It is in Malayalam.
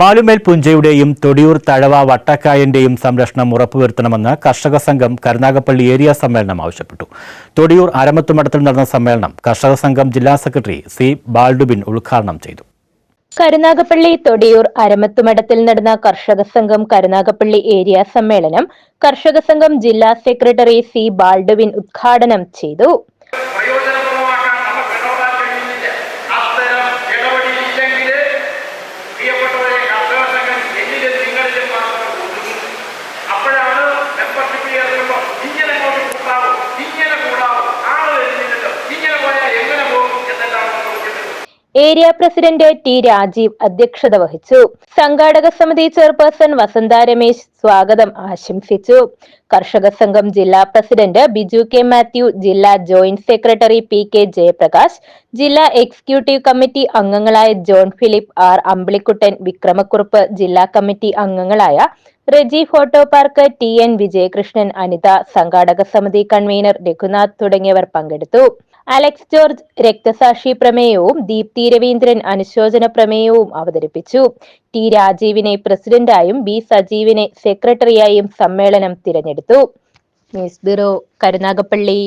മാലുമേൽ പുഞ്ചയുടെയും തൊടിയൂർ തഴവ വട്ടക്കായന്റെയും സംരക്ഷണം ഉറപ്പുവരുത്തണമെന്ന് കർഷക സംഘം കരുനാഗപ്പള്ളി ഏരിയ സമ്മേളനം ആവശ്യപ്പെട്ടു. തൊടിയൂർ അരമത്തുമഠത്തിൽ നടന്ന സമ്മേളനം കർഷക സംഘം ജില്ലാ സെക്രട്ടറി സി ബാൽഡുബിൻ ഉദ്ഘാടനം ചെയ്തു. കരുനാഗപ്പള്ളി തൊടിയൂർ അരമത്തുമഠത്തിൽ നടന്ന കർഷക സംഘം കരുനാഗപ്പള്ളി ഏരിയ സമ്മേളനം കർഷക സംഘം ജില്ലാ സെക്രട്ടറി സി ബാൽഡുവിൻ ഉദ്ഘാടനം ചെയ്തു. ഏരിയ പ്രസിഡന്റ് ടി രാജീവ് അധ്യക്ഷത വഹിച്ചു. സംഘാടക സമിതി ചെയർപേഴ്സൺ വസന്ത രമേശ് സ്വാഗതം ആശംസിച്ചു. കർഷക സംഘം ജില്ലാ പ്രസിഡന്റ് ബിജു കെ മാത്യു ജില്ലാ joint secretary P K Jayaprakash ജില്ലാ എക്സിക്യൂട്ടീവ് കമ്മിറ്റി അംഗങ്ങളായ ജോൺ ഫിലിപ്പ് ആർ അമ്പിളിക്കുട്ടൻ വിക്രമക്കുറുപ്പ് ജില്ലാ കമ്മിറ്റി അംഗങ്ങളായ Reji photo park T N Vijayakrishnan Anitha സംഘാടക സമിതി കൺവീനർ രഘുനാഥ് തുടങ്ങിയവർ പങ്കെടുത്തു. അലക്സ് ജോർജ് രക്തസാക്ഷി പ്രമേയവും ദീപ്തി രവീന്ദ്രൻ അനുശോചന പ്രമേയവും അവതരിപ്പിച്ചു. ടി രാജീവിനെ പ്രസിഡന്റായും ബി സജീവിനെ സെക്രട്ടറിയായും സമ്മേളനം തിരഞ്ഞെടുത്തു. News bureau Karunagappally.